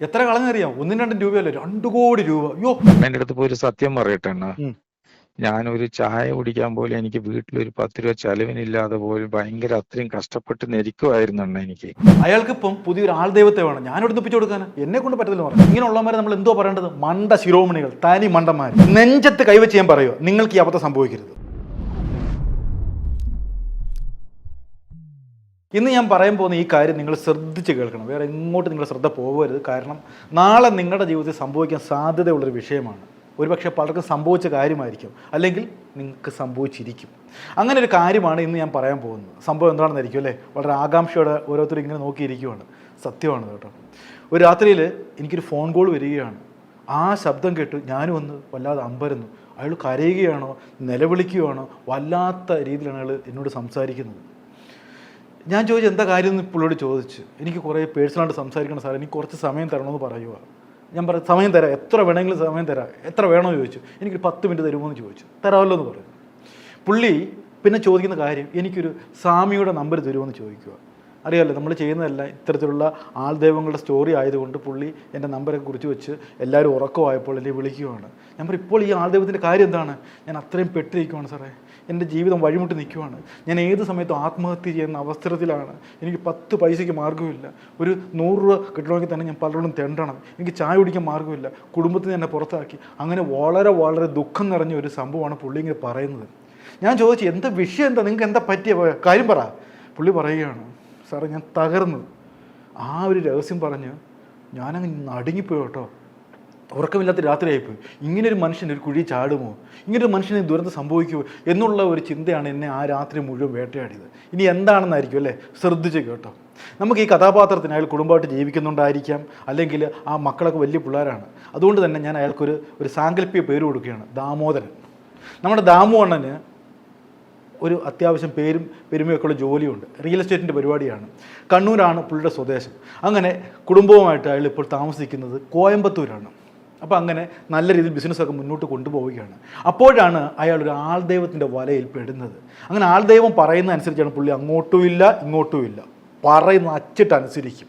എത്ര കളഞ്ഞറിയാം ഒന്നും രണ്ടും രൂപയല്ല? രണ്ടു കോടി രൂപ. അയ്യോ. എന്റെ അടുത്ത് പോയി ഒരു സത്യം പറയട്ടെ അണ്ണാ. ഉം. ഞാനൊരു ചായ കുടിക്കാൻ പോലും എനിക്ക് വീട്ടിലൊരു പത്ത് രൂപ ചെലവിനില്ലാതെ പോലും ഭയങ്കര അത്രയും കഷ്ടപ്പെട്ട് നെരിക്കുമായിരുന്നു അണ്ണ എനിക്ക്. അയാൾക്ക് ഇപ്പം പുതിയൊരു ആൾ ദൈവത്തെ വേണം. ഞാൻ നിപ്പിച്ചു കൊടുക്കാൻ എന്നെ കൊണ്ട് പറ്റത്തില്ല പറഞ്ഞു ഇങ്ങനെയുള്ളവരെ നമ്മൾ എന്തോ പറയേണ്ടത്? മണ്ട ശിരോമണികൾ തനി മണ്ടന്മാർ നെഞ്ചത്ത് കൈവച്ച് ഞാൻ പറയുക നിങ്ങൾക്ക് ഈ അബദ്ധം സംഭവിക്കരുത്. ഇന്ന് ഞാൻ പറയാൻ പോകുന്ന ഈ കാര്യം നിങ്ങൾ ശ്രദ്ധിച്ച് കേൾക്കണം. വേറെ എങ്ങോട്ട് നിങ്ങൾ ശ്രദ്ധ പോകരുത്. കാരണം നാളെ നിങ്ങളുടെ ജീവിതത്തിൽ സംഭവിക്കാൻ സാധ്യതയുള്ളൊരു വിഷയമാണ്. ഒരുപക്ഷെ പലർക്കും സംഭവിച്ച കാര്യമായിരിക്കും. അല്ലെങ്കിൽ നിങ്ങൾക്ക് സംഭവിച്ചിരിക്കും. അങ്ങനെ ഒരു കാര്യമാണ് ഇന്ന് ഞാൻ പറയാൻ പോകുന്നത്. സംഭവം എന്താണെന്നായിരിക്കും അല്ലേ? വളരെ ആകാംക്ഷയോടെ ഓരോരുത്തരും ഇങ്ങനെ നോക്കിയിരിക്കുവാണ്. സത്യമാണ് കേട്ടോ. ഒരു രാത്രിയിൽ എനിക്കൊരു ഫോൺ കോൾ വരികയാണ്. ആ ശബ്ദം കേട്ട് ഞാനും ഒന്ന് വല്ലാതെ അമ്പരുന്നു. അയാൾ കരയുകയാണോ? നിലവിളിക്കുകയാണോ? വല്ലാത്ത രീതിയിലാണ് അയാൾ എന്നോട് സംസാരിക്കുന്നത്. ഞാൻ ചോദിച്ചു എന്താ കാര്യം എന്ന് പുള്ളിയോട് ചോദിച്ചു. എനിക്ക് കുറേ പേഴ്സണലായിട്ട് സംസാരിക്കണം സാർ എനിക്ക് കുറച്ച് സമയം തരണമെന്ന് പറയുക ഞാൻ പറ സമയം തരാം. എത്ര വേണമെങ്കിലും സമയം തരാം. എത്ര വേണമെന്ന് ചോദിച്ചു. എനിക്ക് പത്ത് മിനിറ്റ് തരുമോ എന്ന് ചോദിച്ചു. തരാമല്ലോ എന്ന് പറഞ്ഞു. പുള്ളി പിന്നെ ചോദിക്കുന്ന കാര്യം എനിക്കൊരു സ്വാമിയുടെ നമ്പർ തരുമോ എന്ന് ചോദിക്കുക അറിയാമല്ലോ നമ്മൾ ചെയ്യുന്നതല്ല ഇത്തരത്തിലുള്ള ആൾ ദൈവങ്ങളുടെ സ്റ്റോറി ആയതുകൊണ്ട് പുള്ളി എന്റെ നമ്പറൊക്കെ കുറിച്ച് വെച്ച് എല്ലാവരും ഉറക്കമായപ്പോൾ എന്നെ വിളിക്കുകയാണ്. ഞാൻ പറയും ഇപ്പോൾ ഈ ആൾദൈവത്തിന്റെ കാര്യം എന്താണ്? ഞാൻ അത്രയും പെട്ടിരിക്കുവാണ് സാറേ. എന്റെ ജീവിതം വഴിമുട്ടി നിൽക്കുവാണ്. ഞാൻ ഏത് സമയത്തും ആത്മഹത്യ ചെയ്യുന്ന അവസരത്തിലാണ്. എനിക്ക് പത്ത് പൈസയ്ക്ക് മാർഗമില്ല. ഒരു നൂറ് രൂപ കിട്ടണമെങ്കിൽ തന്നെ ഞാൻ പലരോടും തെണ്ടണം. എനിക്ക് ചായ കുടിക്കാൻ മാർഗമില്ല. കുടുംബത്തിൽ നിന്ന് എന്നെ പുറത്താക്കി. അങ്ങനെ വളരെ വളരെ ദുഃഖം നിറഞ്ഞ ഒരു സംഭവമാണ് പുള്ളി ഇങ്ങനെ പറയുന്നത്. ഞാൻ ചോദിച്ചു എന്താ വിഷയം എന്താ? നിങ്ങൾക്ക് എന്താ പറ്റിയ കാര്യം പറ. പുള്ളി പറയുകയാണ് സാറേ ഞാൻ തകർന്നു ആ ഒരു രഹസ്യം പറഞ്ഞ് ഞാനങ്ങ് നടുങ്ങിപ്പോയി കേട്ടോ. ഉറക്കമില്ലാത്ത രാത്രിയായിപ്പോയി. ഇങ്ങനൊരു മനുഷ്യൻ ഒരു കുഴി ചാടുമോ? ഇങ്ങനൊരു മനുഷ്യന് ദുരന്തം സംഭവിക്കുമോ? എന്നുള്ള ഒരു ചിന്തയാണ് എന്നെ ആ രാത്രി മുഴുവൻ വേട്ടയാടിയത്. ഇനി എന്താണെന്നായിരിക്കും അല്ലേ? ശ്രദ്ധിച്ച് കേട്ടോ. നമുക്ക് ഈ കഥാപാത്രത്തിന് അയാൾ കുടുംബമായിട്ട് ജീവിക്കുന്നുണ്ടായിരിക്കാം. അല്ലെങ്കിൽ ആ മക്കളൊക്കെ വലിയ പിള്ളേരാണ്. അതുകൊണ്ട് തന്നെ ഞാൻ അയാൾക്കൊരു ഒരു സാങ്കല്പിക പേര് കൊടുക്കുകയാണ്. ദാമോദരൻ. നമ്മുടെ ദാമു അണ്ണന് ഒരു അത്യാവശ്യം പേരും പെരുമയൊക്കെയുള്ള ജോലിയുണ്ട്. റിയൽ എസ്റ്റേറ്റിന്റെ പരിപാടിയാണ്. കണ്ണൂരാണ് പുള്ളിയുടെ സ്വദേശം. അങ്ങനെ കുടുംബവുമായിട്ട് അയാൾ ഇപ്പോൾ താമസിക്കുന്നത് കോയമ്പത്തൂരാണ്. അപ്പോൾ അങ്ങനെ നല്ല രീതിയിൽ ബിസിനസ്സൊക്കെ മുന്നോട്ട് കൊണ്ടുപോവുകയാണ്. അപ്പോഴാണ് അയാൾ ഒരു ആൾദൈവത്തിന്റെ വലയിൽ പെടുന്നത്. അങ്ങനെ ആൾദൈവം പറയുന്ന അനുസരിച്ചാണ് പുള്ളി അങ്ങോട്ടും ഇല്ല ഇങ്ങോട്ടും ഇല്ല. പറയുന്ന അച്ചിട്ട് അനുസരിക്കും.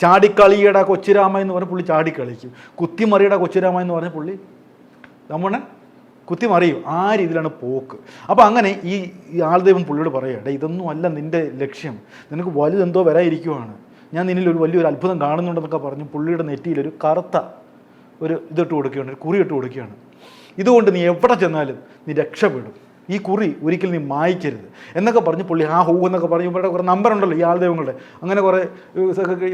ചാടിക്കളിയുടെ കൊച്ചിരാമ എന്ന് പറഞ്ഞാൽ പുള്ളി ചാടിക്കളിക്കും. കുത്തിമറിയുടെ കൊച്ചിരാമ എന്ന് പറഞ്ഞാൽ പുള്ളി നമ്മുടെ കുത്തി മറിയും ആ രീതിയിലാണ് പോക്ക്. അപ്പോൾ അങ്ങനെ ഈ ആൾദൈവം പുള്ളിയോട് പറയുക "ഡേ, ഇതൊന്നും അല്ല നിന്റെ ലക്ഷ്യം. നിനക്ക് വലുതെന്തോ വരാതിരിക്കുവാണ് ഞാൻ നിന്നിൽ ഒരു വലിയൊരു അത്ഭുതം കാണുന്നുണ്ടെന്നൊക്കെ പറഞ്ഞ് പുള്ളിയുടെ നെറ്റിയിൽ ഒരു കറുത്ത ഒരു ഇതിട്ട് കൊടുക്കുകയാണ് ഒരു കുറി ഇട്ട് കൊടുക്കുകയാണ്. ഇതുകൊണ്ട് നീ എവിടെ ചെന്നാലും നീ രക്ഷപ്പെടും. ഈ കുറി ഒരിക്കലും നീ മായ്ക്കരുത്. എന്നൊക്കെ പറഞ്ഞ് പുള്ളി ആ ഹൂ എന്നൊക്കെ പറഞ്ഞ് ഇവിടെ കുറേ നമ്പർ ഉണ്ടല്ലോ ഈ ആൾദൈവങ്ങളുടെ. അങ്ങനെ കുറേ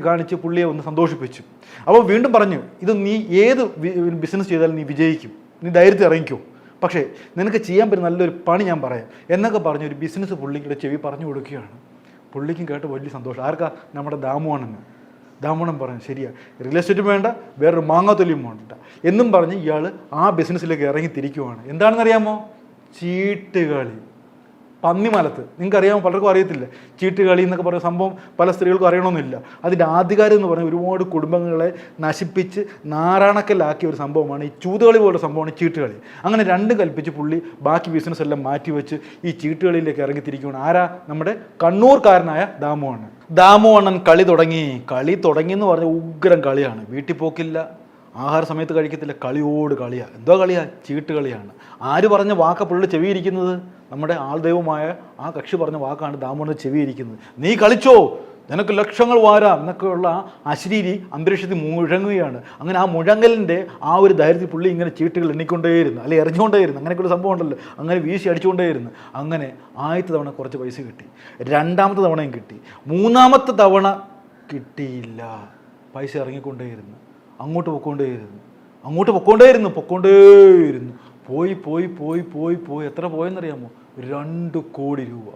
കാണിച്ച് പുള്ളിയെ ഒന്ന് സന്തോഷിപ്പിച്ചു. അപ്പോൾ വീണ്ടും പറഞ്ഞു ഇത് നീ ഏത് ബിസിനസ് ചെയ്താലും നീ വിജയിക്കും. നീ ധൈര്യത്തിൽ ഇറങ്ങിക്കോ. പക്ഷേ നിനക്ക് ചെയ്യാൻ പറ്റുന്ന നല്ലൊരു പണി ഞാൻ പറയാം. എന്നൊക്കെ പറഞ്ഞ് ഒരു ബിസിനസ് പുള്ളിക്കൂടെ ചെവി പറഞ്ഞു കൊടുക്കുകയാണ്. പുള്ളിക്കും കേട്ട് വലിയ സന്തോഷം. ആർക്കാ? നമ്മുടെ ദാമുവാണെന്ന്. ദാമുണം പറഞ്ഞു ശരിയാ റിയൽ എസ്റ്റേറ്റും വേണ്ട വേറൊരു മാങ്ങാത്തൊലിയും വേണ്ട. എന്നും പറഞ്ഞ് ഇയാൾ ആ ബിസിനസ്സിലേക്ക് ഇറങ്ങി തിരിക്കുവാണ്. എന്താണെന്നറിയാമോ? ചീട്ടുകളി. പന്നിമലത്ത്. നിങ്ങൾക്ക് അറിയാമോ പലർക്കും അറിയത്തില്ല. ചീട്ടുകളി എന്നൊക്കെ പറയുന്ന സംഭവം പല സ്ത്രീകൾക്കും അറിയണമെന്നില്ല. അതിന്റെ ആധികാരം എന്ന് പറഞ്ഞാൽ ഒരുപാട് കുടുംബങ്ങളെ നശിപ്പിച്ച് നാരാണക്കലാക്കിയ ഒരു സംഭവമാണ് ഈ ചൂതുകളി പോലുള്ള സംഭവമാണ് ചീട്ടുകളി അങ്ങനെ രണ്ടും കൽപ്പിച്ച് പുള്ളി ബാക്കി ബിസിനസ് എല്ലാം മാറ്റിവെച്ച് ഈ ചീട്ടുകളിയിലേക്ക് ഇറങ്ങിത്തിരിക്കുകയാണ് ആരാ? നമ്മുടെ കണ്ണൂർക്കാരനായ ദാമു അണ്ണൻ ദാമു അണ്ണൻ കളി തുടങ്ങി. കളി തുടങ്ങി എന്ന് പറഞ്ഞാൽ ഉഗ്രം കളിയാണ്. വീട്ടിൽ പോക്കില്ല. ആഹാര സമയത്ത് കഴിക്കത്തില്ല. കളിയോട് കളിയാണ് എന്തോ കളിയാണ് ചീട്ട് കളിയാണ്. ആര് പറഞ്ഞ വാക്ക പുള്ളി ചെവിയിരിക്കുന്നത്? നമ്മുടെ ആൾദൈവമായ ആ കക്ഷി പറഞ്ഞ വാക്കാണ് ദാമോന്റെ ചെവിയിരിക്കുന്നത്. നീ കളിച്ചോ? നിനക്ക് ലക്ഷങ്ങൾ വാരാം. എന്നൊക്കെയുള്ള അശരീരി അന്തരീക്ഷത്തിൽ മുഴങ്ങുകയാണ്. അങ്ങനെ ആ മുഴങ്ങലിന്റെ ആ ഒരു ധൈര്യത്തിൽ പുള്ളി ഇങ്ങനെ ചീട്ടുകൾ എണ്ണിക്കൊണ്ടേയിരുന്നു. അല്ലെങ്കിൽ എറിഞ്ഞുകൊണ്ടേയിരുന്നു. അങ്ങനെയൊക്കെ ഒരു സംഭവം ഉണ്ടല്ലോ അങ്ങനെ വീശി അടിച്ചുകൊണ്ടേയിരുന്നു. അങ്ങനെ ആദ്യത്തെ തവണ കുറച്ച് പൈസ കിട്ടി. രണ്ടാമത്തെ തവണയും കിട്ടി. മൂന്നാമത്തെ തവണ കിട്ടിയില്ല. പൈസ ഇറങ്ങിക്കൊണ്ടേയിരുന്നു. അങ്ങോട്ട് പൊക്കോണ്ടേയിരുന്നു അങ്ങോട്ട് പൊക്കോണ്ടേയിരുന്നു പൊക്കോണ്ടേയിരുന്നു പോയി പോയി പോയി പോയി പോയി. എത്ര പോയെന്നറിയാമോ? രണ്ട് കോടി രൂപ.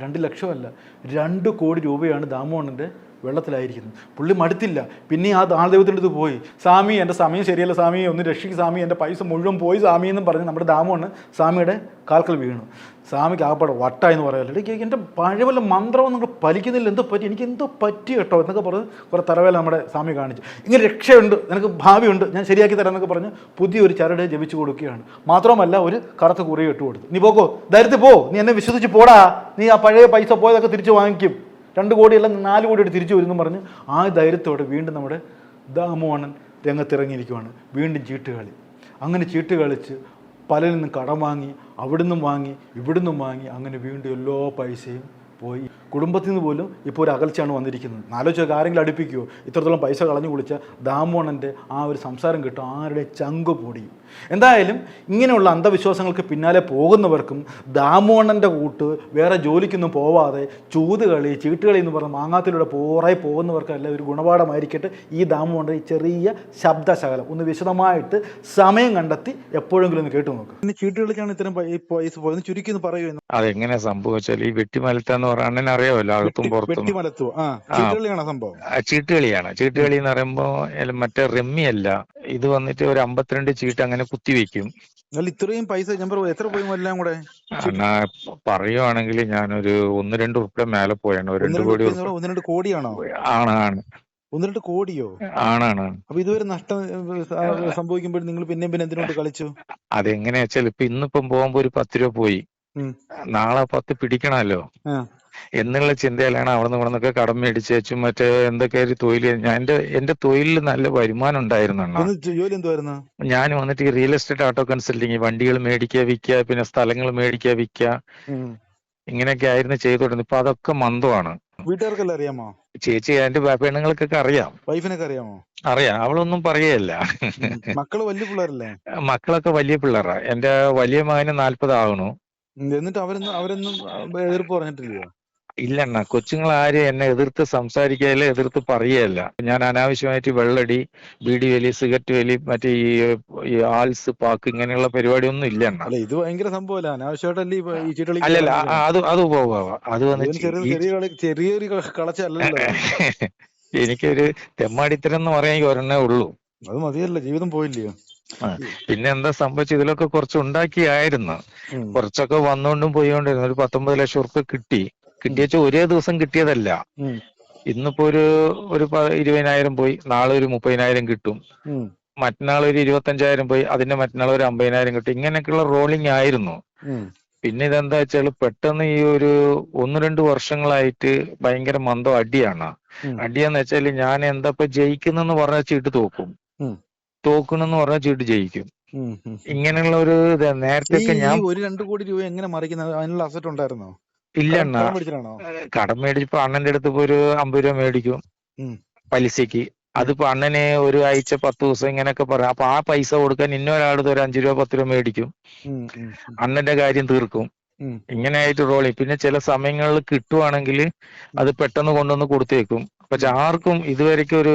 രണ്ട് ലക്ഷമല്ല. രണ്ട് കോടി രൂപയാണ് ദാമോണ്ണന്റെ വെള്ളത്തിലായിരിക്കുന്നത് പുള്ളി മടുത്തില്ല. പിന്നെ ആ ദൈവത്തിന്റെ അടുത്ത് പോയി. സ്വാമി എന്റെ സമയം ശരിയല്ല സ്വാമി. ഒന്ന് രക്ഷിക്ക് സ്വാമി. എന്റെ പൈസ മുഴുവൻ പോയി സ്വാമി എന്നും പറഞ്ഞ് നമ്മുടെ ദാമോണ് സ്വാമിയുടെ കാൽക്കൽ വീണു. സ്വാമിക്ക് ആപ്പാടെ വട്ട എന്ന് പറയാമല്ലോ എനിക്ക് എന്റെ പഴയ വല്ല മന്ത്രം നിങ്ങൾ പലിക്കുന്നില്ല. എന്തോ പറ്റി? എനിക്ക് എന്തോ പറ്റി കേട്ടോ എന്നൊക്കെ പറഞ്ഞ് കുറേ തറവേല നമ്മുടെ സ്വാമി കാണിച്ചു. ഇങ്ങനെ രക്ഷയുണ്ട്. നിനക്ക് ഭാവിയുണ്ട്. ഞാൻ ശരിയാക്കി തരാം എന്നൊക്കെ പറഞ്ഞ് പുതിയൊരു ചരട് ജപിച്ചു കൊടുക്കുകയാണ്. മാത്രമല്ല ഒരു കറുത്ത കുറേ ഇട്ട് കൊടുത്തു നീ പോക്കോ. ധൈര്യത്തിൽ പോ. നീ എന്നെ വിശ്വസിച്ച് പോടാ. നീ ആ പഴയ പൈസ പോയതൊക്കെ തിരിച്ചു വാങ്ങിക്കും. രണ്ട് കോടിയല്ല നാല് കോടി എടുത്ത് തിരിച്ചു വരുന്നു പറഞ്ഞ് ആ ധൈര്യത്തോടെ വീണ്ടും നമ്മുടെ ദാമോണൻ രംഗത്തിറങ്ങിയിരിക്കുവാണ്. വീണ്ടും ചീട്ട് കളി. അങ്ങനെ ചീട്ട് കളിച്ച് പലരിൽ നിന്നും കടം വാങ്ങി അവിടുന്നും വാങ്ങി ഇവിടുന്നും വാങ്ങി അങ്ങനെ വീണ്ടും എല്ലാ പൈസയും പോയി. കുടുംബത്തിൽ നിന്ന് പോലും ഇപ്പോൾ ഒരു അകൽച്ചയാണ് വന്നിരിക്കുന്നത്. നാലോചൊക്കെ ആരെങ്കിലും അടുപ്പിക്കുമോ ഇത്രത്തോളം പൈസ കളഞ്ഞു കുളിച്ച ദാമോണന്റെ ആ ഒരു സംസാരം കിട്ടും ആരുടെ ചങ്ക് പൊടിയും എന്തായാലും ഇങ്ങനെയുള്ള അന്ധവിശ്വാസങ്ങൾക്ക് പിന്നാലെ പോകുന്നവർക്കും ദാമോണന്റെ കൂട്ട് വേറെ ജോലിക്കൊന്നും പോവാതെ ചൂതുകളി ചീട്ടുകളി എന്ന് പറഞ്ഞ മാങ്ങാത്തിലൂടെ പോറായി പോകുന്നവർക്കെല്ലാം ഒരു ഗുണപാഠമായിരിക്കട്ടെ ഈ ദാമോണന്റെ ഈ ചെറിയ ശബ്ദശകലം. ഒന്ന് വിശദമായിട്ട് സമയം കണ്ടെത്തി എപ്പോഴെങ്കിലും ഒന്ന് കേട്ടു നോക്കും. പിന്നെ ചീട്ടുകളിക്കാണ് ഇത്തരം പൈസ പോയത്. ചുരുക്കി എന്ന് പറയുമെന്ന് അതെങ്ങനെ സംഭവിച്ചാൽ ഈ വെട്ടിമലത്താന്ന് പറഞ്ഞ അണ്ണൻ എല്ലാവർക്കും പുറത്തും സംഭവം? ചീട്ടുകളിയാണ്. ചീട്ടുകളി എന്ന് പറയുമ്പോ മറ്റേ റെമ്മി അല്ല ഇത് വന്നിട്ട് ഒരു അമ്പത്തിരണ്ട് ചീട്ട് അങ്ങനെ കുത്തിവെക്കും ഇത്രയും പൈസ ഞാൻ എത്ര പോയി എല്ലാം കൂടെ? പറയുവാണെങ്കിൽ ഞാനൊരു ഒന്ന് രണ്ട് ഉറുപ്പിയ മേലെ പോയാണ്. രണ്ട് കോടി ഒന്ന് രണ്ട് കോടിയാണോ? ആണ് ആണ്. ഒന്ന് രണ്ട് കോടിയോ? ആണാണ് അപ്പൊ ഇതുവരെ നഷ്ടം സംഭവിക്കുമ്പോൾ നിങ്ങൾ പിന്നെയും പിന്നെ എന്തിനോട് കളിച്ചു? അതെങ്ങനെയാ വെച്ചാൽ ഇപ്പൊ ഇന്നിപ്പം പോകുമ്പോ ഒരു പത്ത് രൂപ പോയി. നാളെ പത്ത് പിടിക്കണമല്ലോ. എന്നുള്ള ചിന്തയിലാണ് അവിടെ നിന്ന് ഇവിടെ നിന്നൊക്കെ കടം മേടിച്ച് വെച്ചും മറ്റേ എന്തൊക്കെ ഒരു തൊഴിൽ. ഞാൻ എന്റെ എന്റെ തൊഴിലിൽ നല്ല വരുമാനം ഉണ്ടായിരുന്നു ഞാൻ വന്നിട്ട് ഈ റിയൽ എസ്റ്റേറ്റ് ഓട്ടോ കൺസൾട്ടിങ് വണ്ടികൾ മേടിക്കുക വിൽക്കുക പിന്നെ സ്ഥലങ്ങൾ മേടിക്കുക വിൽക്കുക. ഇങ്ങനെയൊക്കെ ആയിരുന്നു ചെയ്തോണ്ടിരുന്നത് ഇപ്പൊ അതൊക്കെ മന്ദമാണ്. വീട്ടുകാർക്കെല്ലാം അറിയാമോ? ചേച്ചി എന്റെ പെണ്ണുങ്ങൾക്കൊക്കെ അറിയാം. വൈഫിനൊക്കെ അറിയാമോ? അറിയാം. അവളൊന്നും പറയല്ല മക്കൾ വലിയ പിള്ളേരല്ലേ? മക്കളൊക്കെ വലിയ പിള്ളേരാ. എന്റെ വലിയ മകന് നാല്പതാകണു ഉം. എന്നിട്ട് അവരൊന്നും അവരൊന്നും എതിർപ്പ് പറഞ്ഞിട്ടില്ലയോ? ഇല്ലണ്ണ. കൊച്ചുങ്ങൾ ആരും എന്നെ എതിർത്ത് സംസാരിക്കുകയല്ല എതിർത്ത് പറയുകയല്ല. ഞാൻ അനാവശ്യമായിട്ട് വെള്ളടി ബീഡി വലി സിഗരറ്റ് വലി മറ്റേ ഈ ആൽസ് പാക്ക് ഇങ്ങനെയുള്ള പരിപാടിയൊന്നും ഇല്ല അണ്ണ അല്ല ഇത് ഭയങ്കര സംഭവമല്ല. അനാവശ്യമായിട്ടല്ലേ ഈ അല്ലല്ല അത് അത് പോവാ അത് ചെറിയൊരു കളച്ചല്ലല്ലോ. എനിക്കൊരു തെമ്മാടിത്തരം എന്ന് പറയാൻ ഒരെണ്ണേ ഉള്ളൂ. അത് മതിയല്ല ജീവിതം പോയില്ലയോ? പിന്നെ എന്താ സംഭവിച്ചത് ഇതിലൊക്കെ കുറച്ച് ഉണ്ടാക്കിയായിരുന്നു. കുറച്ചൊക്കെ വന്നുകൊണ്ടും പോയിക്കൊണ്ടിരുന്നു ഒരു പത്തൊമ്പത് ലക്ഷം ഉറുപ്പ് കിട്ടി. കിട്ടിയച്ച ഒരേ ദിവസം കിട്ടിയതല്ല. ഇന്നിപ്പോ ഒരു ഒരു ഇരുപതിനായിരം പോയി. നാളെ ഒരു മുപ്പതിനായിരം കിട്ടും. മറ്റന്നാൾ ഒരു ഇരുപത്തഞ്ചായിരം പോയി. അതിന്റെ മറ്റന്നാൾ ഒരു അമ്പതിനായിരം കിട്ടും. ഇങ്ങനെയൊക്കെയുള്ള റോളിംഗ് ആയിരുന്നു. പിന്നെ ഇതെന്താ വെച്ചാൽ പെട്ടെന്ന് ഈ ഒരു ഒന്ന് രണ്ട് വർഷങ്ങളായിട്ട് ഭയങ്കര മന്ദം അടിയാണ്. അടിയാന്ന് വെച്ചാൽ ഞാൻ എന്താ ഇപ്പൊ ജയിക്കുന്നെന്ന് പറഞ്ഞ ചീട്ട് തോക്കും. ഉം. പറഞ്ഞാൽ പറഞ്ഞ ചീട്ട് ജയിക്കും. ഇങ്ങനെയുള്ള ഒരു നേരത്തെ ഒക്കെ ഞാൻ ഒരു രണ്ടു കോടി രൂപ എങ്ങനെ മറിക്കുന്നത് അതിനുള്ള അസറ്റ് ഉണ്ടായിരുന്നോ? ഇല്ല കടം- മേടിച്ചപ്പോ അണ്ണന്റെ അടുത്ത് ഇപ്പൊ ഒരു അമ്പത് രൂപ മേടിക്കും. പലിശക്ക്. അതിപ്പോ അണ്ണന് ഒരു ആഴ്ച പത്ത് ദിവസം ഇങ്ങനെയൊക്കെ പറയാം അപ്പൊ ആ പൈസ കൊടുക്കാൻ ഇന്നൊരാളുടെ ഒരു അഞ്ചു രൂപ പത്ത് രൂപ മേടിക്കും. അണ്ണന്റെ കാര്യം തീർക്കും. ഇങ്ങനെ ആയിട്ട് റോൾ പിന്നെ ചില സമയങ്ങളിൽ കിട്ടുവാണെങ്കിൽ അത് പെട്ടെന്ന് കൊണ്ടുവന്ന് കൊടുത്തേക്കും. പക്ഷെ ആർക്കും ഇതുവരെയ്ക്കും ഒരു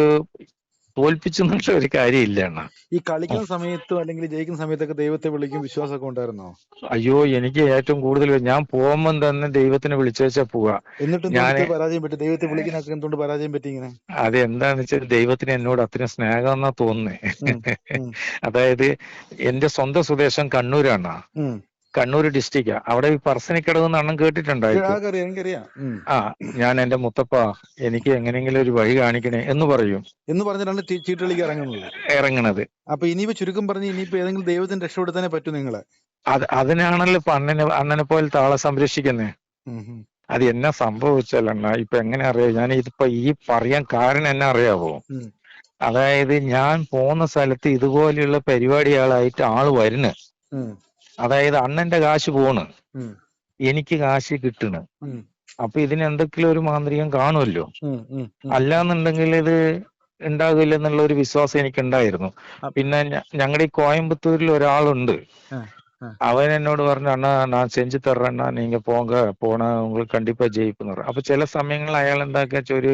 തോൽപ്പിച്ചു എന്നുള്ള ഒരു കാര്യമില്ല എണ്ണ ഈ കളിക്കുന്ന സമയത്തും അല്ലെങ്കിൽ ജയിക്കുന്ന സമയത്തൊക്കെ ദൈവത്തെ വിളിക്കും വിശ്വാസമൊക്കെ ഉണ്ടായിരുന്നോ? അയ്യോ എനിക്ക് ഏറ്റവും കൂടുതൽ ഞാൻ പോകുമ്പോൾ തന്നെ ദൈവത്തിനെ വിളിച്ചു വെച്ചാ പോവാ എന്നിട്ടും പരാജയം പറ്റി? ദൈവത്തെ വിളിക്കുന്നൊക്കെ എന്തുകൊണ്ട് പരാജയം പറ്റി ഇങ്ങനെ? അത് എന്താണെന്ന് വെച്ചാൽ ദൈവത്തിന് എന്നോട് അത്രയും സ്നേഹം എന്നാ തോന്നുന്നേ. അതായത് എന്റെ സ്വന്തം സ്വദേശം കണ്ണൂരാണ്. കണ്ണൂർ ഡിസ്ട്രിക്റ്റാ അവിടെ ഈ പറസനിക്കടവ് എന്ന് അണ്ണം ഉം. ആ ഞാൻ എന്റെ മുത്തപ്പ എനിക്ക് എങ്ങനെയെങ്കിലും ഒരു വഴി കാണിക്കണേ എന്ന് പറയും. എന്ന് പറഞ്ഞിട്ടാണ് ചീട്ടുകളിക്ക് ഇറങ്ങുന്നത്. ഇറങ്ങണത്. അപ്പൊ ഇനിയിപ്പോ ചുരുക്കം പറഞ്ഞ് ഇനിയിപ്പോ ഏതെങ്കിലും ദൈവത്തിന് രക്ഷപ്പെടുത്താനേ പറ്റൂ നിങ്ങളെ. അത് അതിനാണല്ലോ ഇപ്പൊ അണ്ണനെ അണ്ണനെ പോലെ താളെ സംരക്ഷിക്കുന്നേ. അത് എന്നാ സംഭവിച്ചല്ലണ്ണ ഇപ്പൊ എങ്ങനെ അറിയാ? ഞാൻ ഇതിപ്പോ ഈ പറയാൻ കാരണം എന്നെ അറിയാവോ? അതായത് ഞാൻ പോകുന്ന സ്ഥലത്ത് ഇതുപോലെയുള്ള പരിപാടികളായിട്ട് ആൾ വരുന്നു. അതായത് അണ്ണന്റെ കാശ് പോണ്. എനിക്ക് കാശ് കിട്ടണ്. അപ്പൊ ഇതിന് എന്തെങ്കിലും ഒരു മാന്ത്രികം കാണുമല്ലോ അല്ലാന്നുണ്ടെങ്കിൽ ഇത് ഉണ്ടാകില്ല എന്നുള്ള ഒരു വിശ്വാസം എനിക്ക് ഉണ്ടായിരുന്നു പിന്നെ ഞങ്ങളുടെ ഈ കോയമ്പത്തൂരിൽ ഒരാളുണ്ട്. അവൻ എന്നോട് പറഞ്ഞു അണ്ണാ ഞാൻ സെഞ്ചു തർറ അണ്ണാ നീങ്ക പോങ്ക പോണ ഉങ്ങൾ കണ്ടിപ്പാ ജയിപ്പെന്ന് പറഞ്ഞു അപ്പൊ ചില സമയങ്ങളിൽ അയാൾ എന്താക്കാച്ച ഒരു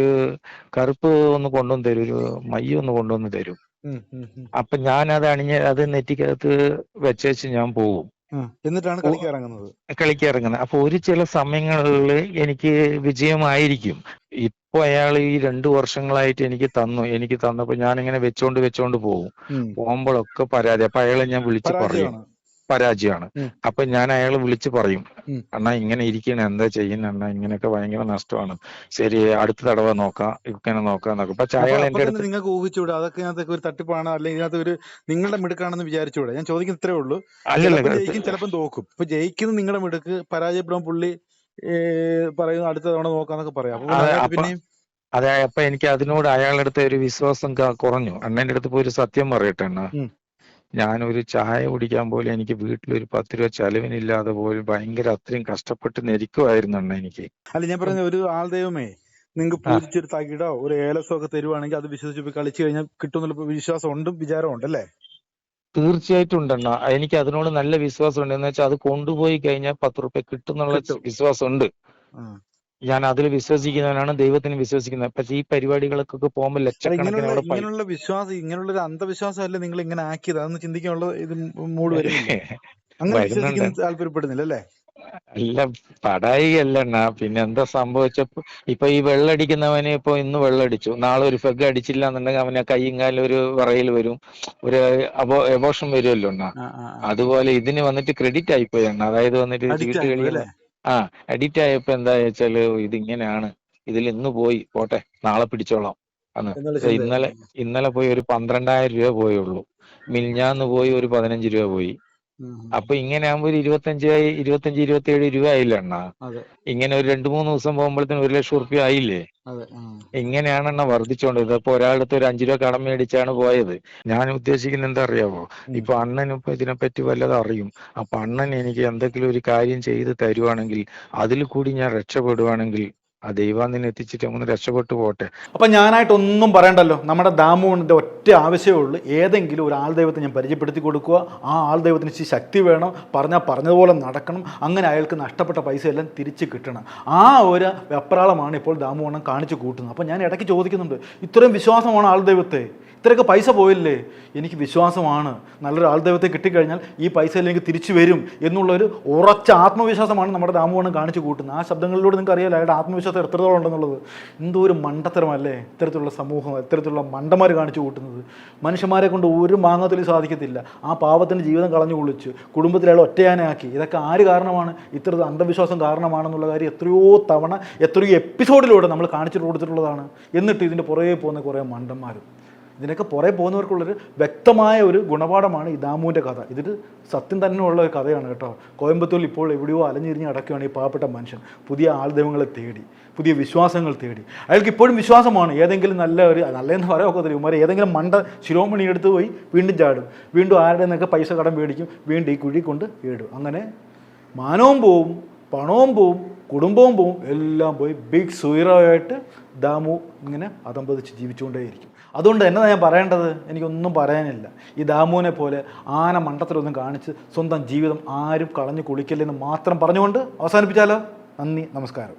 കറുപ്പ് ഒന്ന് കൊണ്ടുവന്ന് തരും ഒരു മയ്യ ഒന്ന് കൊണ്ടുവന്ന് തരും. അപ്പൊ ഞാൻ അത് അണിഞ്ഞ് അത് നെറ്റിക്കകത്ത് വെച്ചേച്ച് ഞാൻ പോകും എന്നിട്ടാണ് കളിക്കിറങ്ങുന്നത് ഇറങ്ങുന്നത് അപ്പൊ ഒരു ചില സമയങ്ങളിൽ എനിക്ക് വിജയമായിരിക്കും. ഇപ്പൊ അയാൾ ഈ രണ്ടു വർഷങ്ങളായിട്ട് എനിക്ക് തന്നു. എനിക്ക് തന്നപ്പോ ഞാൻ ഇങ്ങനെ വെച്ചോണ്ട് വെച്ചോണ്ട് പോകും. പോകുമ്പോഴൊക്കെ പരാതി. അപ്പൊ അയാളെ ഞാൻ വിളിച്ച് പറയും. പരാജയമാണ്. അപ്പൊ ഞാൻ അയാളെ വിളിച്ച് പറയും. അണ്ണാ ഇങ്ങനെ ഇരിക്കണ എന്താ ചെയ്യുന്ന അണ്ണാ? ഇങ്ങനെയൊക്കെ ഭയങ്കര നഷ്ടമാണ്. ശരി അടുത്ത തടവ നോക്കാം. ഇങ്ങനെ നോക്കാം പക്ഷെ അയാൾ എന്റെ അടുത്ത് നിങ്ങൾക്ക് ഊഹിച്ചൂടെ അതൊക്കെ ഇതിനകത്ത് ഒരു തട്ടിപ്പാണ്. അല്ലെങ്കിൽ ഇതിനകത്ത് ഒരു നിങ്ങളുടെ മിടുക്കാണെന്ന് വിചാരിച്ചൂടെ ഞാൻ ചോദിക്കുന്ന ഇത്രേ ഉള്ളൂ. ചിലപ്പോൾ ജയിക്കും ചിലപ്പം തോക്കും. ഇപ്പൊ ജയിക്കുന്ന നിങ്ങളുടെ മിടുക്ക് പരാജയപ്പെടുമ്പോൾ പുള്ളി പറയുന്നു അടുത്ത തവണ നോക്കാന്നൊക്കെ പറയാം. അപ്പൊ അതെ, അപ്പൊ- പിന്നെയും അതെ അപ്പൊ എനിക്ക് അതിനോട് അയാളുടെ അടുത്ത് ഒരു വിശ്വാസം കുറഞ്ഞു. അണ്ണന്റെ അടുത്ത് പോയി ഒരു സത്യം പറയട്ടെ അണ്ണ. ഞാനൊരു ചായ കുടിക്കാൻ പോലും എനിക്ക് വീട്ടിൽ ഒരു പത്ത് രൂപ ചെലവിനില്ലാതെ പോലും ഭയങ്കര അത്രയും കഷ്ടപ്പെട്ട് നെരിക്കുമായിരുന്നു അണ്ണ എനിക്ക്. അല്ല ഞാൻ പറഞ്ഞ ഒരു ആൾ ദൈവമേ നിങ്ങൾക്ക്. പൂജിച്ചൊരു തകിടോ ഒരു ഏലസോ ഒക്കെ തരുവാണെങ്കിൽ അത് വിശ്വസിച്ച് പോയി കളിച്ചു കഴിഞ്ഞാൽ കിട്ടും വിശ്വാസം ഉണ്ട് വിചാരം ഉണ്ട് അല്ലേ? തീർച്ചയായിട്ടും ഉണ്ടെണ്ണ എനിക്ക് അതിനോട് നല്ല വിശ്വാസം ഉണ്ട് എന്ന് വെച്ചാൽ അത് കൊണ്ടുപോയി കഴിഞ്ഞാൽ പത്ത് റുപ്യ കിട്ടും എന്നുള്ള വിശ്വാസമുണ്ട്. ആ. ഞാൻ അതിൽ വിശ്വസിക്കുന്നവനാണ് ദൈവത്തിന് വിശ്വസിക്കുന്നത്. പക്ഷെ ഈ പരിപാടികൾക്കൊക്കെ പോകുമ്പോൾ ലക്ഷക്കണക്കിന് ഇങ്ങനെയുള്ള അവിടെ ഇങ്ങനെയുള്ള വിശ്വാസം ഇങ്ങനെയുള്ള ഒരു അന്ധവിശ്വാസം അല്ലേ നിങ്ങൾ ഇങ്ങനെ ആക്കിയത്? അതൊന്ന് ചിന്തിക്കാനുള്ള ഇത് മൂട് വരുന്നില്ല. അങ്ങനെ താല്പര്യപ്പെടുന്നില്ല അല്ലേ അല്ല പടായികല്ലണ്ണ പിന്നെ എന്താ സംഭവിച്ചപ്പോ ഇപ്പൊ ഈ വെള്ളടിക്കുന്നവന് ഇപ്പൊ ഇന്ന് വെള്ളടിച്ചു. നാളെ ഒരു ഫെഗ് അടിച്ചില്ല എന്നുണ്ടെങ്കിൽ അവനെ കൈയും കാലും ഒരു വിറയിൽ വരും. ഒരു അബോ എബോഷൻ വരുമല്ലോ അണ്ണ. അതുപോലെ ഇതിന് വന്നിട്ട് ക്രെഡിറ്റ് ആയിപ്പോയി അണ്ണ. അതായത് വന്നിട്ട് ചീട്ട് അല്ലേ? ആ അഡിക്റ്റ് ആയപ്പോ എന്താ വെച്ചാൽ ഇതിങ്ങനെയാണ് ഇതിൽ ഇന്ന് പോയി പോട്ടെ നാളെ പിടിച്ചോളാം അന്ന്. ഇന്നലെ ഇന്നലെ പോയി ഒരു പന്ത്രണ്ടായിരം രൂപ പോയുള്ളൂ മിനിഞ്ഞാന്ന് പോയി ഒരു പതിനഞ്ച് രൂപ പോയി. അപ്പൊ ഇങ്ങനെ ആകുമ്പോ ഒരു ഇരുപത്തഞ്ചായി ഇരുപത്തഞ്ച് ഇരുപത്തിയേഴ് രൂപ ആയില്ല എണ്ണ ഇങ്ങനെ ഒരു രണ്ടു മൂന്ന് ദിവസം പോകുമ്പോഴത്തേന് ഒരു ലക്ഷം റുപ്യ ആയില്ലേ. ഇങ്ങനെയാണ് എണ്ണ വർദ്ധിച്ചുകൊണ്ടിരുന്നത് ഇപ്പൊ ഒരാളുടെ ഒരു അഞ്ചു രൂപ കടം മേടിച്ചാണ് പോയത്. ഞാൻ ഉദ്ദേശിക്കുന്നത് എന്താ അറിയാവോ? ഇപ്പൊ അണ്ണനും ഇപ്പൊ ഇതിനെപ്പറ്റി വല്ലതും അറിയും. അപ്പൊ അണ്ണൻ എനിക്ക് എന്തെങ്കിലും ഒരു കാര്യം ചെയ്തു തരുവാണെങ്കിൽ അതിൽ കൂടി ഞാൻ രക്ഷപ്പെടുവാണെങ്കിൽ ആ ദൈവാന്തിനെ എത്തിച്ചിട്ട് ഒന്ന് രക്ഷപ്പെട്ടു പോട്ടെ. അപ്പം ഞാനായിട്ടൊന്നും പറയണ്ടല്ലോ. നമ്മുടെ ദാമുവിന്റെ ഒറ്റ ആവശ്യമേ ഉള്ളൂ. ഏതെങ്കിലും ഒരു ആൾ ദൈവത്തെ ഞാൻ പരിചയപ്പെടുത്തി കൊടുക്കുക. ആ ആൾ ദൈവത്തിന് ശക്തി വേണം. പറഞ്ഞാൽ പറഞ്ഞതുപോലെ നടക്കണം. അങ്ങനെ അയാൾക്ക് നഷ്ടപ്പെട്ട പൈസ എല്ലാം തിരിച്ച് കിട്ടണം. ആ ഒരു വെപ്രാളമാണ് ഇപ്പോൾ ദാമുവണ്ണം കാണിച്ചു കൂട്ടുന്നത്. അപ്പം ഞാൻ ഇടയ്ക്ക് ചോദിക്കുന്നുണ്ട്. ഇത്രയും വിശ്വാസമാണ് ആൾ ദൈവത്തെ? ഇത്രയൊക്കെ പൈസ പോയില്ലേ? എനിക്ക് വിശ്വാസമാണ്. നല്ലൊരു ആൾ ദൈവത്തെ കിട്ടിക്കഴിഞ്ഞാൽ ഈ പൈസ എനിക്ക് തിരിച്ചു വരും എന്നുള്ളൊരു ഉറച്ച ആത്മവിശ്വാസമാണ് നമ്മുടെ ദാമുവണ്ണം കാണിച്ചു കൂട്ടുന്നത്. ആ ശബ്ദങ്ങളിലൂടെ നിങ്ങൾക്ക് അറിയാലോ അയാളുടെ ആത്മവിശ്വാസം എത്രത്തോളം ഉണ്ടെന്നുള്ളത്. എന്തോ ഒരു മണ്ടത്തരമല്ലേ? ഇത്തരത്തിലുള്ള സമൂഹം ഇത്തരത്തിലുള്ള മണ്ടന്മാർ കാണിച്ചു കൂട്ടുന്നത്. മനുഷ്യന്മാരെ കൊണ്ട് ഒരു മാങ്ങത്തിലും സാധിക്കത്തില്ല. ആ പാവത്തിന്റെ ജീവിതം കളഞ്ഞു കുളിച്ച് കുടുംബത്തിലെ ഒറ്റയാനാക്കി. ഇതൊക്കെ ആര് കാരണമാണ്? ഇത്തരത്തിൽ അന്ധവിശ്വാസം കാരണമാണെന്നുള്ള കാര്യം എത്രയോ തവണ എത്രയോ എപ്പിസോഡിലൂടെ നമ്മൾ കാണിച്ചു കൊടുത്തിട്ടുള്ളതാണ്. എന്നിട്ട് ഇതിന്റെ പുറകെ പോകുന്ന കുറേ മണ്ടന്മാരും. ഇതിനൊക്കെ പുറകെ പോകുന്നവർക്കുള്ളൊരു വ്യക്തമായ ഒരു ഗുണപാഠമാണ് ഈ ദാമുവിന്റെ കഥ. ഇതൊരു സത്യം തന്നെ ഉള്ള ഒരു കഥയാണ് കേട്ടോ. കോയമ്പത്തൂരിൽ ഇപ്പോൾ എവിടെയോ അലഞ്ഞിരിഞ്ഞ് അടക്കുകയാണ് ഈ പാവപ്പെട്ട മനുഷ്യൻ. പുതിയ ആൾദൈവങ്ങളെ തേടി പുതിയ വിശ്വാസങ്ങൾ തേടി. അയാൾക്ക് ഇപ്പോഴും വിശ്വാസമാണ്. ഏതെങ്കിലും നല്ല ഒരു നല്ലതെന്ന് പറയാൻ ഉമാരെ ഏതെങ്കിലും മണ്ട ശിരോമണി എടുത്ത് പോയി വീണ്ടും ചാടും. വീണ്ടും ആരുടെ നിന്നൊക്കെ പൈസ കടം മേടിക്കും. വീണ്ടും ഈ കുഴി കൊണ്ട് ഇടും അങ്ങനെ മാനവും പോവും പണവും പോവും കുടുംബവും പോവും എല്ലാം പോയി ബിഗ് സുയറായിട്ട് ദാമു ഇങ്ങനെ അതമ്പതിച്ച് ജീവിച്ചുകൊണ്ടേയിരിക്കും. അതുകൊണ്ട് എന്നതാ ഞാൻ പറയേണ്ടത്? എനിക്കൊന്നും പറയാനില്ല. ഈ ദാമുവിനെ പോലെ ആന മണ്ടത്തിലൊന്നും കാണിച്ച് സ്വന്തം ജീവിതം ആരും കളഞ്ഞു കുളിക്കില്ലെന്ന് മാത്രം പറഞ്ഞുകൊണ്ട് അവസാനിപ്പിച്ചാലോ? നന്ദി നമസ്കാരം.